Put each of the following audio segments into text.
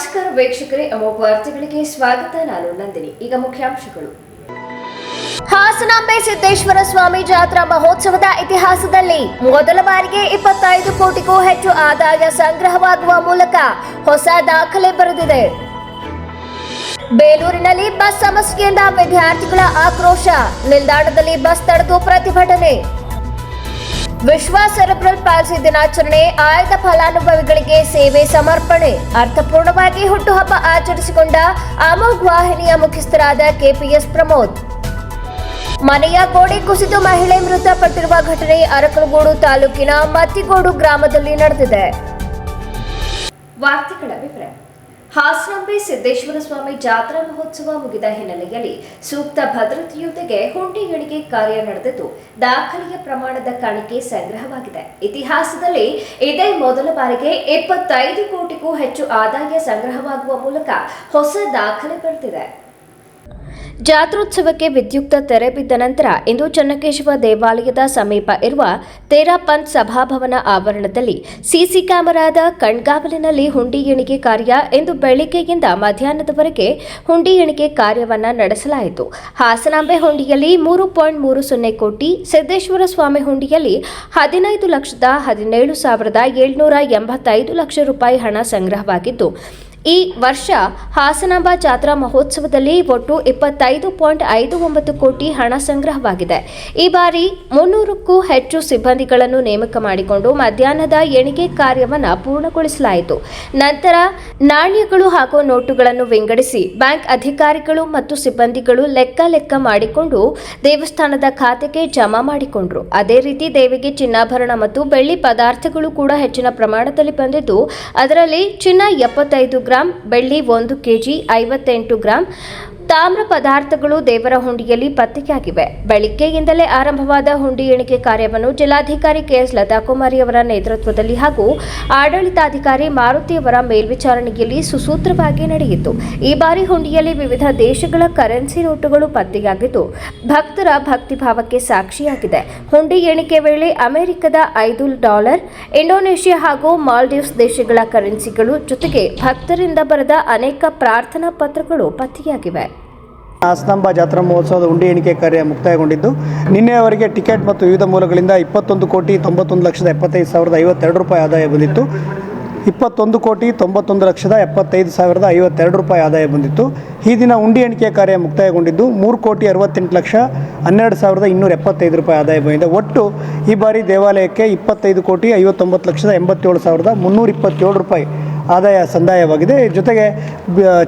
ನಮಸ್ಕಾರ ವೀಕ್ಷಕರೇ ಅಮೋಘ ವಾರ್ತೆಗಳಿಗೆ ಸ್ವಾಗತ. ನಾನು ನಂದಿನಿ. ಈಗ ಮುಖ್ಯಾಂಶಗಳು. ಹಾಸನಾಂಬೆ ಸಿದ್ದೇಶ್ವರ ಸ್ವಾಮಿ ಜಾತ್ರಾ ಮಹೋತ್ಸವದ ಇತಿಹಾಸದಲ್ಲಿ ಮೊದಲ ಬಾರಿಗೆ ಇಪ್ಪತ್ತೈದು ಕೋಟಿಗೂ ಹೆಚ್ಚು ಆದಾಯ ಸಂಗ್ರಹವಾಗುವ ಮೂಲಕ ಹೊಸ ದಾಖಲೆ ಬರೆದಿದೆ. ಬೇಲೂರಿನಲ್ಲಿ ಬಸ್ ಸಮಸ್ಯೆಯಿಂದ ವಿದ್ಯಾರ್ಥಿಗಳ ಆಕ್ರೋಶ. ನಿಲ್ದಾಣದಲ್ಲಿ ಬಸ್ ತಡೆದು ಪ್ರತಿಭಟನೆ. ವಿಶ್ವ ಸೆರೆಬ್ರಲ್ ಪಾಲ್ಸಿ ದಿನಾಚರಣೆ, ಆಯ್ದ ಫಲಾನುಭವಿಗಳಿಗೆ ಸೇವೆ ಸಮರ್ಪಣೆ. ಅರ್ಥಪೂರ್ಣವಾಗಿ ಹುಟ್ಟುಹಬ್ಬ ಆಚರಿಸಿಕೊಂಡ ಅಮೋಘ್ ವಾಹಿನಿಯ ಮುಖ್ಯಸ್ಥರಾದ ಕೆಪಿಎಸ್ ಪ್ರಮೋದ್. ಮನೆಯ ಗೋಡೆ ಕುಸಿದು ಮಹಿಳೆ ಮೃತಪಟ್ಟಿರುವ ಘಟನೆ ಅರಕಲಗೋಡು ತಾಲೂಕಿನ ಮತ್ತಿಗೋಡು ಗ್ರಾಮದಲ್ಲಿ ನಡೆದಿದೆ. ಹಾಸನಾಂಬೆ ಸಿದ್ದೇಶ್ವರ ಸ್ವಾಮಿ ಜಾತ್ರಾ ಮಹೋತ್ಸವ ಮುಗಿದ ಹಿನ್ನೆಲೆಯಲ್ಲಿ ಸೂಕ್ತ ಭದ್ರತೆಯೊಂದಿಗೆ ಹುಂಡಿ ಎಣಿಕೆ ಕಾರ್ಯ ನಡೆದಿದ್ದು, ದಾಖಲೆಯ ಪ್ರಮಾಣದ ಕಾಣಿಕೆ ಸಂಗ್ರಹವಾಗಿದೆ. ಇತಿಹಾಸದಲ್ಲಿ ಇದೇ ಮೊದಲ ಬಾರಿಗೆ ಇಪ್ಪತ್ತೈದು ಕೋಟಿಗೂ ಹೆಚ್ಚು ಆದಾಯ ಸಂಗ್ರಹವಾಗುವ ಮೂಲಕ ಹೊಸ ದಾಖಲೆ ಬರೆದಿದೆ ಜಾತ್ರೋತ್ಸವಕ್ಕೆ ವಿದ್ಯುಕ್ತ ತೆರೆ ಬಿದ್ದ ನಂತರ ಇಂದು ಚನ್ನಕೇಶವ ದೇವಾಲಯದ ಸಮೀಪ ಇರುವ ತೇರಾಪಂತ್ ಸಭಾಭವನ ಆವರಣದಲ್ಲಿ ಸಿಸಿ ಕ್ಯಾಮೆರಾದ ಕಣ್ಗಾವಲಿನಲ್ಲಿ ಹುಂಡಿ ಎಣಿಕೆ ಕಾರ್ಯ ಇಂದು ಬೆಳಿಗ್ಗೆಯಿಂದ ಮಧ್ಯಾಹ್ನದವರೆಗೆ ಹುಂಡಿ ಎಣಿಕೆ ಕಾರ್ಯವನ್ನು ನಡೆಸಲಾಯಿತು. ಹಾಸನಾಂಬೆ ಹುಂಡಿಯಲ್ಲಿ ಮೂರು ಪಾಯಿಂಟ್ ಮೂರು ಸೊನ್ನೆ ಕೋಟಿ, ಸಿದ್ದೇಶ್ವರ ಸ್ವಾಮಿ ಹುಂಡಿಯಲ್ಲಿ ಹದಿನೈದು ಲಕ್ಷದ ಹದಿನೇಳು ಸಾವಿರದ ಏಳ್ನೂರ ಎಂಬತ್ತೈದು ಲಕ್ಷ ರೂಪಾಯಿ ಹಣ ಸಂಗ್ರಹವಾಗಿದ್ದು ಈ ವರ್ಷ ಹಾಸನಾಂಬ ಜಾತ್ರಾ ಮಹೋತ್ಸವದಲ್ಲಿ ಒಟ್ಟು ಇಪ್ಪತ್ತೈದು ಪಾಯಿಂಟ್ ಐದು ಒಂಬತ್ತು ಕೋಟಿ ಹಣ ಸಂಗ್ರಹವಾಗಿದೆ. ಈ ಬಾರಿ ಮುನ್ನೂರಕ್ಕೂ ಹೆಚ್ಚು ಸಿಬ್ಬಂದಿಗಳನ್ನು ನೇಮಕ ಮಾಡಿಕೊಂಡು ಮಧ್ಯಾಹ್ನದ ಎಣಿಕೆ ಕಾರ್ಯವನ್ನು ಪೂರ್ಣಗೊಳಿಸಲಾಯಿತು. ನಂತರ ನಾಣ್ಯಗಳು ಹಾಗೂ ನೋಟುಗಳನ್ನು ವಿಂಗಡಿಸಿ ಬ್ಯಾಂಕ್ ಅಧಿಕಾರಿಗಳು ಮತ್ತು ಸಿಬ್ಬಂದಿಗಳು ಲೆಕ್ಕ ಲೆಕ್ಕ ಮಾಡಿಕೊಂಡು ದೇವಸ್ಥಾನದ ಖಾತೆಗೆ ಜಮಾ ಮಾಡಿಕೊಂಡರು. ಅದೇ ರೀತಿ ದೇವಿಗೆ ಚಿನ್ನಾಭರಣ ಮತ್ತು ಬೆಳ್ಳಿ ಪದಾರ್ಥಗಳು ಕೂಡ ಹೆಚ್ಚಿನ ಪ್ರಮಾಣದಲ್ಲಿ ಬಂದಿದ್ದು, ಅದರಲ್ಲಿ ಚಿನ್ನ ಎಪ್ಪತ್ತೈದು ಗ್ರಾಂ ಬೆಳ್ಳಿ ಒಂದು ಕೆಜಿ ಐವತ್ತೆಂಟು ಗ್ರಾಂ ತಾಮ್ರ ಪದಾರ್ಥಗಳು ದೇವರ ಹುಂಡಿಯಲ್ಲಿ ಪತ್ತೆಯಾಗಿವೆ. ಬೆಳಿಗ್ಗೆಯಿಂದಲೇ ಆರಂಭವಾದ ಹುಂಡಿ ಎಣಿಕೆ ಕಾರ್ಯವನ್ನು ಜಿಲ್ಲಾಧಿಕಾರಿ ಕೆಎಸ್ ಲತಾಕುಮಾರಿ ಅವರ ನೇತೃತ್ವದಲ್ಲಿ ಹಾಗೂ ಆಡಳಿತಾಧಿಕಾರಿ ಮಾರುತಿ ಅವರ ಮೇಲ್ವಿಚಾರಣೆಯಲ್ಲಿ ಸುಸೂತ್ರವಾಗಿ ನಡೆಯಿತು. ಈ ಬಾರಿ ಹುಂಡಿಯಲ್ಲಿ ವಿವಿಧ ದೇಶಗಳ ಕರೆನ್ಸಿ ನೋಟುಗಳು ಪತ್ತೆಯಾಗಿದ್ದು, ಭಕ್ತರ ಭಕ್ತಿಭಾವಕ್ಕೆ ಸಾಕ್ಷಿಯಾಗಿದೆ. ಹುಂಡಿ ಎಣಿಕೆ ವೇಳೆ ಅಮೆರಿಕದ ಐದು ಡಾಲರ್, ಇಂಡೋನೇಷ್ಯಾ ಹಾಗೂ ಮಾಲ್ಡೀವ್ಸ್ ದೇಶಗಳ ಕರೆನ್ಸಿಗಳು ಜೊತೆಗೆ ಭಕ್ತರಿಂದ ಬರೆದ ಅನೇಕ ಪ್ರಾರ್ಥನಾ ಪತ್ರಗಳು ಪತ್ತೆಯಾಗಿವೆ. ಹಾಸನಾಂಬ ಜಾತ್ರಾ ಮಹೋತ್ಸವದ ಉಂಡಿ ಎಣಿಕೆ ಕಾರ್ಯ ಮುಕ್ತಾಯಗೊಂಡಿದ್ದು, ನಿನ್ನೆಯವರೆಗೆ ಟಿಕೆಟ್ ಮತ್ತು ವಿವಿಧ ಮೂಲಗಳಿಂದ ಇಪ್ಪತ್ತೊಂದು ಕೋಟಿ ತೊಂಬತ್ತೊಂದು ಲಕ್ಷದ ಎಪ್ಪತ್ತೈದು ಸಾವಿರದ ಐವತ್ತೆರಡು ರೂಪಾಯಿ ಆದಾಯ ಬಂದಿತ್ತು. ಇಪ್ಪತ್ತೊಂದು ಕೋಟಿ ತೊಂಬತ್ತೊಂದು ಲಕ್ಷದ ಎಪ್ಪತ್ತೈದು ಸಾವಿರದ ಐವತ್ತೆರಡು ರೂಪಾಯಿ ಆದಾಯ ಬಂದಿತ್ತು. ಈ ದಿನ ಉಂಡಿ ಎಣಿಕೆ ಕಾರ್ಯ ಮುಕ್ತಾಯಗೊಂಡಿದ್ದು ಮೂರು ಕೋಟಿ ಅರವತ್ತೆಂಟು ಲಕ್ಷ ಹನ್ನೆರಡು ಸಾವಿರದ ಇನ್ನೂರ ಎಪ್ಪತ್ತೈದು ರೂಪಾಯಿ ಆದಾಯ ಬಂದಿದೆ. ಒಟ್ಟು ಈ ಬಾರಿ ದೇವಾಲಯಕ್ಕೆ ಇಪ್ಪತ್ತೈದು ಕೋಟಿ ಐವತ್ತೊಂಬತ್ತು ಲಕ್ಷದ ಎಂಬತ್ತೇಳು ಸಾವಿರದ ಮುನ್ನೂರ ಇಪ್ಪತ್ತೇಳು ರೂಪಾಯಿ ಆದಾಯ ಸಂದಾಯವಾಗಿದೆ. ಜೊತೆಗೆ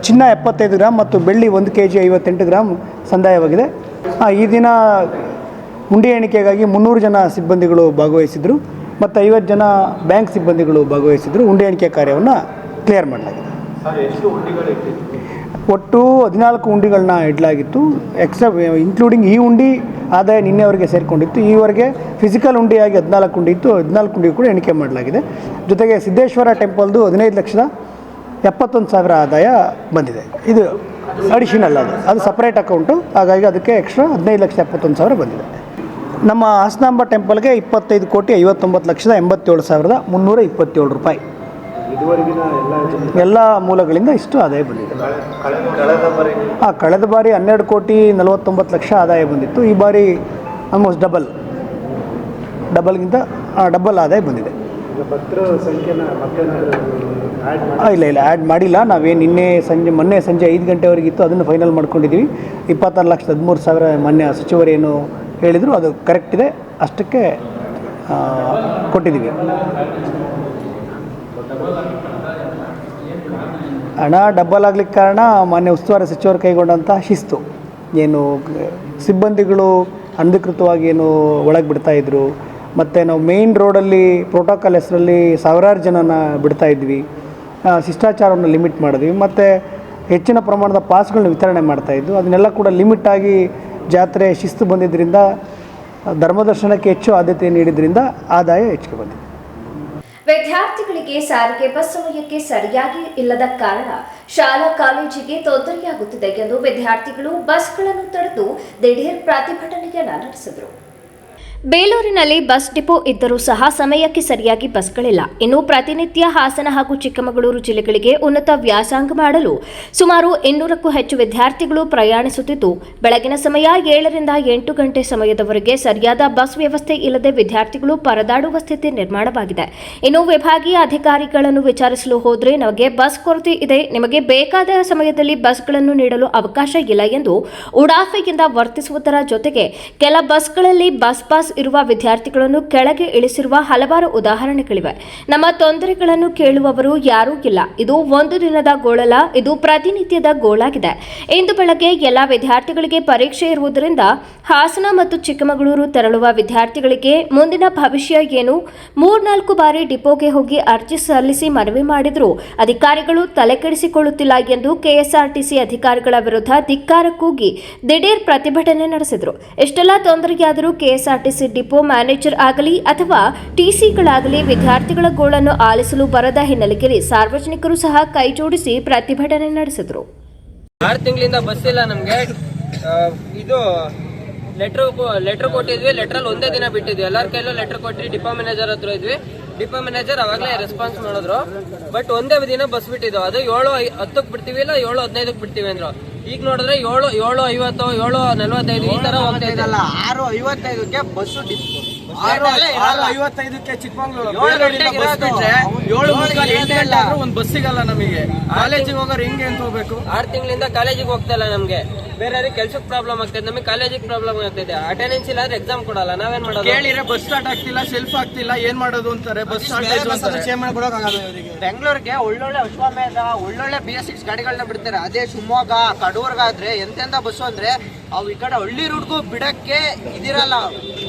ಚಿನ್ನ ಎಪ್ಪತ್ತೈದು ಗ್ರಾಮ್ ಮತ್ತು ಬೆಳ್ಳಿ ಒಂದು ಕೆ ಜಿ ಐವತ್ತೆಂಟು ಗ್ರಾಮ್ ಸಂದಾಯವಾಗಿದೆ. ಈ ದಿನ ಉಂಡಿ ಎಣಿಕೆಗಾಗಿ ಮುನ್ನೂರು ಜನ ಸಿಬ್ಬಂದಿಗಳು ಭಾಗವಹಿಸಿದರು. ಮತ್ತು ಐವತ್ತು ಜನ ಬ್ಯಾಂಕ್ ಸಿಬ್ಬಂದಿಗಳು ಭಾಗವಹಿಸಿದರು ಉಂಡೆ ಎಣಿಕೆ ಕಾರ್ಯವನ್ನು ಕ್ಲಿಯರ್ ಮಾಡಲಾಗಿದೆ. ಒಟ್ಟು ಹದಿನಾಲ್ಕು ಉಂಡಿಗಳನ್ನ ಇಡಲಾಗಿತ್ತು. ಎಕ್ಸ್ಟ್ರಾ ಇನ್ಕ್ಲೂಡಿಂಗ್ ಈ ಉಂಡಿ ಆದಾಯ ನಿನ್ನೆವರೆಗೆ ಸೇರಿಕೊಂಡಿತ್ತು. ಈವರೆಗೆ ಫಿಸಿಕಲ್ ಉಂಡಿಯಾಗಿ ಹದಿನಾಲ್ಕು ಉಂಡಿ ಇತ್ತು. ಹದಿನಾಲ್ಕು ಉಂಡಿ ಕೂಡ ಎಣಿಕೆ ಮಾಡಲಾಗಿದೆ. ಜೊತೆಗೆ ಸಿದ್ದೇಶ್ವರ ಟೆಂಪಲ್ದು ಹದಿನೈದು ಲಕ್ಷದ ಎಪ್ಪತ್ತೊಂದು ಸಾವಿರ ಆದಾಯ ಬಂದಿದೆ. ಇದು ಅಡಿಷನಲ್ ಅದು. ಅದು ಸಪ್ರೇಟ್ ಅಕೌಂಟು ಹಾಗಾಗಿ ಅದಕ್ಕೆ ಎಕ್ಸ್ಟ್ರಾ ಹದಿನೈದು ಲಕ್ಷ ಎಪ್ಪತ್ತೊಂದು ಸಾವಿರ ಬಂದಿದೆ. ನಮ್ಮ ಹಾಸನಾಂಬ ಟೆಂಪಲ್ಗೆ ಇಪ್ಪತ್ತೈದು ಕೋಟಿ ಐವತ್ತೊಂಬತ್ತು ಲಕ್ಷದ ಎಂಬತ್ತೇಳು ಸಾವಿರದ ಮುನ್ನೂರ ಇಪ್ಪತ್ತೇಳು ರೂಪಾಯಿ. ಎಲ್ಲ ಮೂಲಗಳಿಂದ ಇಷ್ಟು ಆದಾಯ ಬಂದಿದೆ. ಹಾಂ ಕಳೆದ ಬಾರಿ ಹನ್ನೆರಡು ಕೋಟಿ ನಲವತ್ತೊಂಬತ್ತು ಲಕ್ಷ ಆದಾಯ ಬಂದಿತ್ತು. ಈ ಬಾರಿ ಆಲ್ಮೋಸ್ಟ್ ಡಬಲ್ ಡಬಲ್ಗಿಂತ ಡಬಲ್ ಆದಾಯ ಬಂದಿದೆ. ಇಲ್ಲ ಇಲ್ಲ ಆ್ಯಡ್ ಮಾಡಿಲ್ಲ. ನಾವೇನು ನಿನ್ನೆ ಸಂಜೆ, ಮೊನ್ನೆ ಸಂಜೆ ಐದು ಗಂಟೆವರೆಗಿತ್ತು. ಅದನ್ನು ಫೈನಲ್ ಮಾಡ್ಕೊಂಡಿದ್ದೀವಿ ಇಪ್ಪತ್ತಾರು ಲಕ್ಷದ ಹದಿಮೂರು ಸಾವಿರ ಮೊನ್ನೆ ಸಚಿವರೇನು ಹೇಳಿದರು, ಅದು ಕರೆಕ್ಟ್ ಇದೆ. ಅಷ್ಟಕ್ಕೆ ಕೊಟ್ಟಿದ್ದೀವಿ. ಹಣ ಡಬ್ಬಲ್ ಆಗ್ಲಿಕ್ಕೆ ಕಾರಣ ಮಾನ್ಯ ಉಸ್ತುವಾರಿ ಸಚಿವರು ಕೈಗೊಂಡಂಥ ಶಿಸ್ತು. ಏನು, ಸಿಬ್ಬಂದಿಗಳು ಅನಧಿಕೃತವಾಗಿ ಏನು ಒಳಗೆ ಬಿಡ್ತಾ ಇದ್ರು, ಮತ್ತು ನಾವು ಮೇಯ್ನ್ ರೋಡಲ್ಲಿ ಪ್ರೋಟೋಕಾಲ್ ಹೆಸರಲ್ಲಿ ಸಾವಿರಾರು ಜನನ ಬಿಡ್ತಾ ಇದ್ವಿ. ಶಿಷ್ಟಾಚಾರವನ್ನು ಲಿಮಿಟ್ ಮಾಡಿದ್ವಿ. ಮತ್ತು ಹೆಚ್ಚಿನ ಪ್ರಮಾಣದ ಪಾಸ್ಗಳನ್ನ ವಿತರಣೆ ಮಾಡ್ತಾಯಿದ್ವು ಅದನ್ನೆಲ್ಲ ಕೂಡ ಲಿಮಿಟ್ ಆಗಿ ಜಾತ್ರೆ ಶಿಸ್ತು ಬಂದಿದ್ದರಿಂದ, ಧರ್ಮದರ್ಶನಕ್ಕೆ ಹೆಚ್ಚು ಆದ್ಯತೆ ನೀಡಿದ್ರಿಂದ ಆದಾಯ ಹೆಚ್ಚಿಗೆ ಬಂದಿದೆ. ವಿದ್ಯಾರ್ಥಿಗಳಿಗೆ ಸಾರಿಗೆ ಬಸ್ ಸಮಯಕ್ಕೆ ಸರಿಯಾಗಿ ಇಲ್ಲದ ಕಾರಣ ಶಾಲಾ ಕಾಲೇಜಿಗೆ ತೊಂದರೆಯಾಗುತ್ತಿದೆ ಎಂದು ವಿದ್ಯಾರ್ಥಿಗಳು ಬಸ್ಗಳನ್ನು ತಡೆದು ದಿಢೀರ್ ಪ್ರತಿಭಟನೆಯನ್ನ ನಡೆಸಿದರು. ಬೇಲೂರಿನಲ್ಲಿ ಬಸ್ ಡಿಪೋ ಇದ್ದರೂ ಸಹ ಸಮಯಕ್ಕೆ ಸರಿಯಾಗಿ ಬಸ್ಗಳಿಲ್ಲ. ಇನ್ನು ಪ್ರತಿನಿತ್ಯ ಹಾಸನ ಹಾಗೂ ಚಿಕ್ಕಮಗಳೂರು ಜಿಲ್ಲೆಗಳಿಗೆ ಉನ್ನತ ವ್ಯಾಸಂಗ ಮಾಡಲು ಸುಮಾರು ಇನ್ನೂರಕ್ಕೂ ಹೆಚ್ಚು ವಿದ್ಯಾರ್ಥಿಗಳು ಪ್ರಯಾಣಿಸುತ್ತಿದ್ದು, ಬೆಳಗಿನ ಸಮಯ ಏಳರಿಂದ ಎಂಟು ಗಂಟೆ ಸಮಯದವರೆಗೆ ಸರಿಯಾದ ಬಸ್ ವ್ಯವಸ್ಥೆ ಇಲ್ಲದೆ ವಿದ್ಯಾರ್ಥಿಗಳು ಪರದಾಡುವ ಸ್ಥಿತಿ ನಿರ್ಮಾಣವಾಗಿದೆ. ಇನ್ನು ವಿಭಾಗೀಯ ಅಧಿಕಾರಿಗಳನ್ನು ವಿಚಾರಿಸಲು ಹೋದರೆ ನಮಗೆ ಬಸ್ ಕೊರತೆ ಇದೆ. ನಿಮಗೆ ಬೇಕಾದ ಸಮಯದಲ್ಲಿ ಬಸ್ಗಳನ್ನು ನೀಡಲು ಅವಕಾಶ ಇಲ್ಲ ಎಂದು ಉಡಾಫೆಯಿಂದ ವರ್ತಿಸುವುದರ ಜೊತೆಗೆ ಕೆಲ ಬಸ್ಗಳಲ್ಲಿ ಬಸ್ ಪಾಸ್ ಇರುವ ವಿದ್ಯಾರ್ಥಿಗಳನ್ನು ಕೆಳಗೆ ಇಳಿಸಿರುವ ಹಲವಾರು ಉದಾಹರಣೆಗಳಿವೆ. ನಮ್ಮ ತೊಂದರೆಗಳನ್ನು ಕೇಳುವವರು ಯಾರೂ ಇಲ್ಲ. ಇದು ಒಂದು ದಿನದ ಗೋಳಲ್ಲ, ಇದು ಪ್ರತಿನಿತ್ಯದ ಗೋಳಾಗಿದೆ. ಇಂದು ಬೆಳಗ್ಗೆ ಎಲ್ಲ ವಿದ್ಯಾರ್ಥಿಗಳಿಗೆ ಪರೀಕ್ಷೆ ಇರುವುದರಿಂದ ಹಾಸನ ಮತ್ತು ಚಿಕ್ಕಮಗಳೂರು ತೆರಳುವ ವಿದ್ಯಾರ್ಥಿಗಳಿಗೆ ಮುಂದಿನ ಭವಿಷ್ಯ ಏನು? ಮೂರ್ನಾಲ್ಕು ಬಾರಿ ಡಿಪೋಗೆ ಹೋಗಿ ಅರ್ಜಿ ಸಲ್ಲಿಸಿ ಮನವಿ ಮಾಡಿದರೂ ಅಧಿಕಾರಿಗಳು ತಲೆಕೆಡಿಸಿಕೊಳ್ಳುತ್ತಿಲ್ಲ ಎಂದು ಕೆಎಸ್ಆರ್ಟಿಸಿ ಅಧಿಕಾರಿಗಳ ವಿರುದ್ಧ ಧಿಕ್ಕಾರ ಕೂಗಿ ದಿಢೀರ್ ಪ್ರತಿಭಟನೆ ನಡೆಸಿದರು. ಇಷ್ಟೆಲ್ಲ ತೊಂದರೆಯಾದರೂ ಕೆಎಸ್ಆರ್ಟಿಸಿ ಡಿಪೋ ಮ್ಯಾನೇಜರ್ ಆಗಲಿ ಅಥವಾ ಟಿಸಿಗಳಾಗಲಿ ವಿದ್ಯಾರ್ಥಿಗಳ ಗೋಳನ್ನು ಆಲಿಸಲು ಬರದ ಹಿನ್ನೆಲೆಯಲ್ಲಿ ಸಾರ್ವಜನಿಕರು ಸಹ ಕೈಜೋಡಿಸಿ ಪ್ರತಿಭಟನೆ ನಡೆಸಿದರು. ಆರು ತಿಂಗಳಿಂದ ಬಸ್ ಇಲ್ಲ ನಮಗೆ. ಇದು ಲೆಟ್ರ್ ಲೆಟ್ರ್ ಕೊಟ್ಟಿದ್ವಿ ಲೆಟ್ರಲ್ಲಿ ಒಂದೇ ದಿನ ಬಿಟ್ಟಿದ್ವಿ. ಎಲ್ಲರ ಕೈಲೂ ಲೆಟ್ರ್ ಕೊಟ್ಟಿ ಡಿಪೋ ಮ್ಯಾನೇಜರ್ ಹತ್ರ ಇದ್ವಿ. ಡಿಪೋ ಮ್ಯಾನೇಜರ್ ಅವಾಗಲೇ ರೆಸ್ಪಾನ್ಸ್ ಮಾಡಿದ್ರು. ಬಟ್ ಒಂದೇ ದಿನ ಬಸ್ ಬಿಟ್ಟಿದ್ದು. ಅದು ಏಳು ಹತ್ತಕ್ಕೆ ಬಿಡ್ತೀವಿ ಇಲ್ಲ ಏಳು ಹದಿನೈದಕ್ಕೆ ಬಿಡ್ತೀವಿ ಅಂದ್ರು. ಈಗ ನೋಡಿದ್ರೆ ಏಳು ಏಳು ಐವತ್ತು ಏಳು ನಲ್ವತ್ತೈದು ಈ ತರ ಹೋಗ್ತಾ ಇದೆ. ಅಲ್ಲ ಆರು ಐವತ್ತೈದಕ್ಕೆ ಬಸ್ಸು ಐವತ್ತೈದಕ್ಕೆ ಚಿಕ್ಕಮಂಗ್ಳೂರು. ಒಂದು ಬಸ್ ಸಿಗಲ್ಲ ನಮಗೆ. ಕಾಲೇಜಿಗೆ ಹೋಗೋರು ಹೆಂಗೆ ಅಂತ ಹೋಗ್ಬೇಕು? ಆರು ತಿಂಗಳಿಂದ ಕಾಲೇಜಿಗೆ ಹೋಗ್ತಾ ಇಲ್ಲ ನಮ್ಗೆ. ಬೇರೆ ಕೆಲ್ಸಕ್ಕೆ ಪ್ರಾಬ್ಲಮ್ ಆಗ್ತದೆ ನಮಗೆ ಕಾಲೇಜಿಗೆ ಪ್ರಾಬ್ಲಮ್ ಆಗ್ತದೆ ಅಟೆಂಡೆನ್ಸ್ ಇಲ್ಲ ಅಂದ್ರೆ ಎಕ್ಸಾಮ್ ಕೊಡಲ್ಲ. ನಾವೇನ್ ಮಾಡೋದು? ಕೇಳಿದ್ರೆ ಬಸ್ ಸ್ಟಾರ್ಟ್ ಆಗ್ತಿಲ್ಲ ಸೆಲ್ಫ್ ಆಗ್ತಿಲ್ಲ ಏನ್ ಮಾಡೋದು ಅಂತಾರೆ? ಬಸ್ ಬೆಂಗಳೂರಿಗೆ ಒಳ್ಳೊಳ್ಳೆ ಅಶ್ವಮೇಧ ಒಳ್ಳೊಳ್ಳೆ ಬಿ ಎಸ್ ಸಿಕ್ಸ್ ಗಾಡಿಗಳನ್ನ ಬಿಡ್ತಾರೆ. ಅದೇ ಶಿವಮೊಗ್ಗ ಕಡೂರ್ಗಾದ್ರೆ ಎಂತೆಂತ ಬಸ್ಸು ಅಂದ್ರೆ ಅವು ಈ ಕಡೆ ಹಳ್ಳಿ ರೂಟ್ಗೂ ಬಿಡಕ್ಕೆ ಇದಿರಲ್ಲ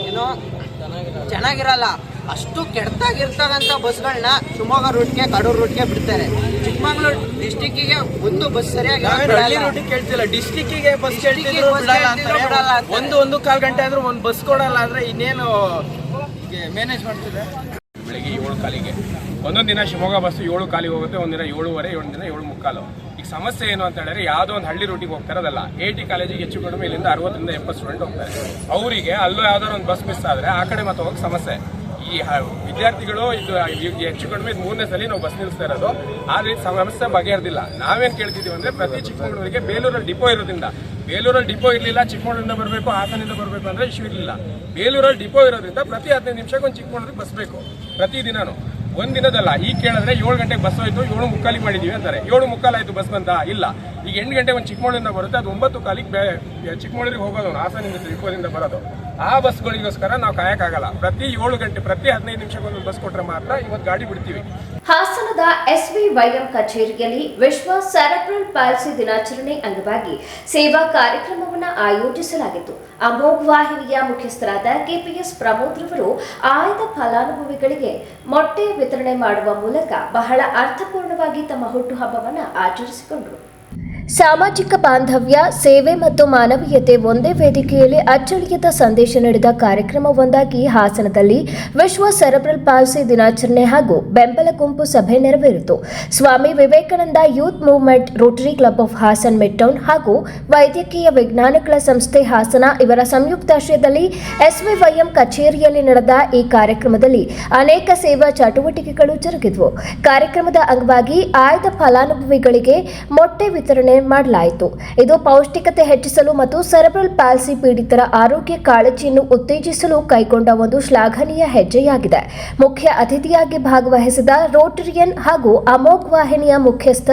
ಏನು? ಚೆನ್ನಾಗಿರಲ್ಲ. ಅಷ್ಟು ಕೆಟ್ಟದಾಗಿರ್ತಕ್ಕಂಥ ಬಸ್ಗಳನ್ನ ಶಿವಮೊಗ್ಗ ರೂಟ್ಗೆ ಕಡೂರು ರೂಟ್ಗೆ ಬಿಡ್ತಾರೆ. ಚಿಕ್ಕಮಗಳೂರು ಡಿಸ್ಟಿಕ್ಕಿಗೆ ಒಂದು ಬಸ್ ಸರಿಯಾಗಿ ಹಳ್ಳಿ ರೂಟಿಗೆ ಕೇಳ್ತಿಲ್ಲ. ಡಿಸ್ಟಿಕ್ಕಿಗೆ ಬಸ್ ಬಿಡಲ್ಲ ಒಂದು ಒಂದು ಕಾಲ್ ಗಂಟೆ ಆದ್ರೂ ಒಂದು ಬಸ್ ಕೊಡಲ್ಲ ಅಂದ್ರೆ ಇನ್ನೇನು ಮ್ಯಾನೇಜ್ ಮಾಡ್ತಿದೆ? ಬೆಳಿಗ್ಗೆ ಏಳು ಕಾಲಿಗೆ. ಒಂದೊಂದು ದಿನ ಶಿವಮೊಗ್ಗ ಬಸ್ಸು ಏಳು ಕಾಲಿಗೆ ಹೋಗುತ್ತೆ ಒಂದಿನ ಏಳುವರೆ ಒಂದು ದಿನ ಏಳು ಮುಕ್ಕಾಲು. ಸಮಸ್ಯೆ ಏನು ಅಂತ ಹೇಳಿದ್ರೆ ಯಾವುದೋ ಒಂದು ಹಳ್ಳಿ ರೂಟಿಗೆ ಹೋಗ್ತಾ ಇರೋದಲ್ಲ. ಎ ಟಿ ಕಾಲೇಜಿಗೆ ಹೆಚ್ಚು ಕಡಿಮೆ ಇಲ್ಲಿಂದ ಅರವತ್ತರಿಂದ ಎಪ್ಪತ್ತು ಸ್ಟೂಡೆಂಟ್ ಹೋಗ್ತಾರೆ. ಅವರಿಗೆ ಅಲ್ಲೂ ಯಾವ್ದಾದ್ರು ಒಂದು ಬಸ್ ಮಿಸ್ ಆದರೆ ಆ ಕಡೆ ಮತ್ತೆ ಹೋಗಕ್ಕೆ ಸಮಸ್ಯೆ. ಈ ವಿದ್ಯಾರ್ಥಿಗಳು ಇದು ಹೆಚ್ಚು ಕಡಿಮೆ ಮೂರನೇ ಸಲ ನಾವು ಬಸ್ ನಿಲ್ಲಿಸ್ತಾ ಇರೋದು. ಆದರೆ ಸಮಸ್ಯೆ ಬಗೆಹರಿದಿಲ್ಲ. ನಾವೇನ್ ಕೇಳ್ತಿದ್ದೀವಿ ಅಂದ್ರೆ ಪ್ರತಿ ಚಿಕ್ಕಮಗಳೂರಿಗೆ ಬೇಲೂರಲ್ಲಿ ಡಿಪೋ ಇರೋದ್ರಿಂದ. ಬೇಲೂರಲ್ಲಿ ಡಿಪೋ ಇರಲಿಲ್ಲ, ಚಿಕ್ಕಮಗಳೂರಿಂದ ಬರಬೇಕು ಹಾಸನಿಂದ ಬರಬೇಕು ಅಂದ್ರೆ ಇಶ್ಯೂ ಇರಲಿಲ್ಲ. ಬೇಲೂರಲ್ಲಿ ಡಿಪೋ ಇರೋದ್ರಿಂದ ಪ್ರತಿ ಹದಿನೈದು ನಿಮಿಷಕ್ಕೊಂದು ಚಿಕ್ಕಮಗಳೂರಿಗೆ ಬಸ್ ಬೇಕು. ಪ್ರತಿ ದಿನಾನು ಒಂದ್ ಈಗ ಕೇಳಿದ್ರೆ ಏಳು ಗಂಟೆಗೆ ಬಸ್ ಹೋಯ್ತು, ಏಳು ಮುಕ್ಕಾಲಿಗೆ ಮಾಡಿದೀವಿ ಅಂತಾರೆ. ಏಳು ಮುಕ್ಕಾಲಾಯ್ತು ಬಸ್ ಬಂತ? ಇಲ್ಲ. ಎಂಟು ಗಂಟೆ ಒಂದು ಚಿಕ್ಕಮಗಳೂರಿಂದ ಬರುತ್ತೆ, ಅದು ಒಂಬತ್ತು ಕಾಲಿಗೆ ಬೇ ಚಿಕ್ಕಮಗಳೂರಿಗೆ ಹೋಗೋದು ಹಾಸನಿಂದ ತ್ರಿಪುರದಿಂದ ಬರೋದು. ಆ ಬಸ್ಗಳಿಗೋಸ್ಕರ ನಾವು ಕಾಯಕ್ಕಾಗಲ್ಲ. ಪ್ರತಿ ಏಳು ಗಂಟೆ, ಪ್ರತಿ ಹದಿನೈದು ನಿಮಿಷಕ್ಕೊಂದು ಬಸ್ ಕೊಟ್ರೆ ಮಾತ್ರ ಇವತ್ತು ಗಾಡಿ ಬಿಡ್ತೀವಿ. ಹಾಸನದ ಎಸ್ ವಿ ವೈಎಂ ಕಚೇರಿಯಲ್ಲಿ ವಿಶ್ವ ಸೆರೆಬ್ರಲ್ ಪಾಲ್ಸಿ ದಿನಾಚರಣೆ ಅಂಗವಾಗಿ ಸೇವಾ ಕಾರ್ಯಕ್ರಮವನ್ನು ಆಯೋಜಿಸಲಾಗಿತ್ತು. ಅಮೋಘ್ ವಾಹಿನಿಯ ಮುಖ್ಯಸ್ಥರಾದ ಕೆಪಿಎಸ್ ಪ್ರಮೋದ್ ರವರು ಆಯ್ದ ಫಲಾನುಭವಿಗಳಿಗೆ ಮೊಟ್ಟೆ ವಿತರಣೆ ಮಾಡುವ ಮೂಲಕ ಬಹಳ ಅರ್ಥಪೂರ್ಣವಾಗಿ ತಮ್ಮ ಹುಟ್ಟುಹಬ್ಬವನ್ನು ಆಚರಿಸಿಕೊಂಡರು. ಸಾಮಾಜಿಕ ಬಾಂಧವ್ಯ, ಸೇವೆ ಮತ್ತು ಮಾನವೀಯತೆ ಒಂದೇ ವೇದಿಕೆಯಲ್ಲಿ ಅಚ್ಚಳಿಯದ ಸಂದೇಶ ನೀಡಿದ ಕಾರ್ಯಕ್ರಮವೊಂದಾಗಿ ಹಾಸನದಲ್ಲಿ ವಿಶ್ವ ಸೆರೆಬ್ರಲ್ ಪಾಲ್ಸಿ ದಿನಾಚರಣೆ ಹಾಗೂ ಬೆಂಬಲ ಗುಂಪು ಸಭೆ ನೆರವೇರಿತು. Swami Vivekananda youth movement, Rotary club of Hassan midtown ಹಾಗೂ ವೈದ್ಯಕೀಯ ವಿಜ್ಞಾನಗಳ ಸಂಸ್ಥೆ ಹಾಸನ ಇವರ ಸಂಯುಕ್ತಾಶ್ರಯದಲ್ಲಿ ಎಸ್ವಿವೈಎಂ ಕಚೇರಿಯಲ್ಲಿ ನಡೆದ ಈ ಕಾರ್ಯಕ್ರಮದಲ್ಲಿ ಅನೇಕ ಸೇವಾ ಚಟುವಟಿಕೆಗಳು ಜರುಗಿದವು. ಕಾರ್ಯಕ್ರಮದ ಅಂಗವಾಗಿ ಆಯ್ದ ಫಲಾನುಭವಿಗಳಿಗೆ ಮೊಟ್ಟೆ ವಿತರಣೆ ಮಾಡಲಾಯಿತು ಇದು ಪೌಷ್ಟಿಕತೆ ಹೆಚ್ಚಿಸಲು ಮತ್ತು ಸೆರೆಬ್ರಲ್ ಪಾಲ್ಸಿ ಪೀಡಿತರ ಆರೋಗ್ಯ ಕಾಳಜಿಯನ್ನು ಉತ್ತೇಜಿಸಲು ಕೈಗೊಂಡ ಒಂದು ಶ್ಲಾಘನೀಯ ಹೆಜ್ಜೆಯಾಗಿದೆ. ಮುಖ್ಯ ಅತಿಥಿಯಾಗಿ ಭಾಗವಹಿಸಿದ ರೋಟರಿಯನ್ ಹಾಗೂ ಅಮೋಘ್ ವಾಹಿನಿಯ ಮುಖ್ಯಸ್ಥ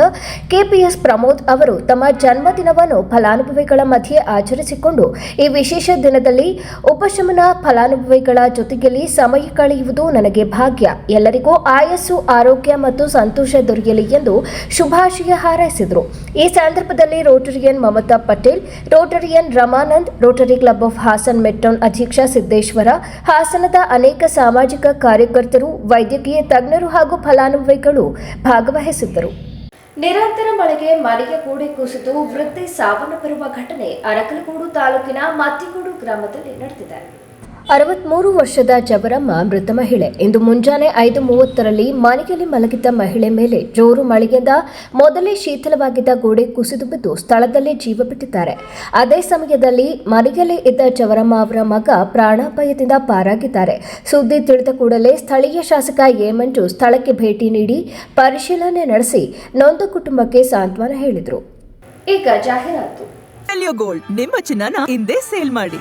ಕೆಪಿಎಸ್ ಪ್ರಮೋದ್ ಅವರು ತಮ್ಮ ಜನ್ಮದಿನವನ್ನು ಫಲಾನುಭವಿಗಳ ಮಧ್ಯೆ ಆಚರಿಸಿಕೊಂಡು, ಈ ವಿಶೇಷ ದಿನದಲ್ಲಿ ಉಪಶಮನ ಫಲಾನುಭವಿಗಳ ಜೊತೆಯಲ್ಲಿ ಸಮಯ ಕಳೆಯುವುದು ನನಗೆ ಭಾಗ್ಯ. ಎಲ್ಲರಿಗೂ ಆಯಸ್ಸು, ಆರೋಗ್ಯ ಮತ್ತು ಸಂತೋಷ ದೊರೆಯಲಿ ಎಂದು ಶುಭಾಶಯ ಹಾರೈಸಿದರು. ಈ ಸಂದರ್ಭದಲ್ಲಿ Rotarian Mamata Patel, Rotarian Ramanand, Rotary club of Hassan midtown ಅಧ್ಯಕ್ಷ ಸಿದ್ದೇಶ್ವರ, ಹಾಸನದ ಅನೇಕ ಸಾಮಾಜಿಕ ಕಾರ್ಯಕರ್ತರು, ವೈದ್ಯಕೀಯ ತಜ್ಞರು ಹಾಗೂ ಫಲಾನುಭವಿಗಳು ಭಾಗವಹಿಸಿದ್ದರು. ನಿರಂತರ ಮಳೆಗೆ ಮನೆಯ ಗೋಡೆ ಕುಸಿದು ವೃದ್ಧೆ ಸಾವನ್ನಪ್ಪಿರುವ ಘಟನೆ ಅರಕಲಗೂಡು ತಾಲೂಕಿನ ಮತ್ತಿಗೂಡು ಗ್ರಾಮದಲ್ಲಿ ನಡೆದಿದೆ. ಅರವತ್ಮೂರು ವರ್ಷದ ಜಬರಮ್ಮ ಮೃತ ಮಹಿಳೆ. ಇಂದು ಮುಂಜಾನೆ ಐದು ಮೂವತ್ತರಲ್ಲಿ ಮನೆಯಲ್ಲಿ ಮಲಗಿದ್ದ ಮಹಿಳೆ ಮೇಲೆ ಜೋರು ಮಳೆಯಿಂದ ಮೊದಲೇ ಶೀತಲವಾಗಿದ್ದ ಗೋಡೆ ಕುಸಿದು ಬಿದ್ದು ಸ್ಥಳದಲ್ಲೇ ಜೀವ ಬಿಟ್ಟಿದ್ದಾರೆ. ಅದೇ ಸಮಯದಲ್ಲಿ ಮನೆಯಲ್ಲಿ ಇದ್ದ ಜವರಮ್ಮ ಅವರ ಮಗ ಪ್ರಾಣಾಪಾಯದಿಂದ ಪಾರಾಗಿದ್ದಾರೆ. ಸುದ್ದಿ ತಿಳಿದ ಕೂಡಲೇ ಸ್ಥಳೀಯ ಶಾಸಕ ಏಮಂಜು ಸ್ಥಳಕ್ಕೆ ಭೇಟಿ ನೀಡಿ ಪರಿಶೀಲನೆ ನಡೆಸಿ ನೊಂದ ಕುಟುಂಬಕ್ಕೆ ಸಾಂತ್ವನ ಹೇಳಿದರು. ಈಗ ಜಾಹೀರಾತು. ಗೋಲ್ಡ್ ನಿಮ್ಮ ಚಿನ್ನನ ಹಿಂದೆ ಸೇಲ್ ಮಾಡಿ.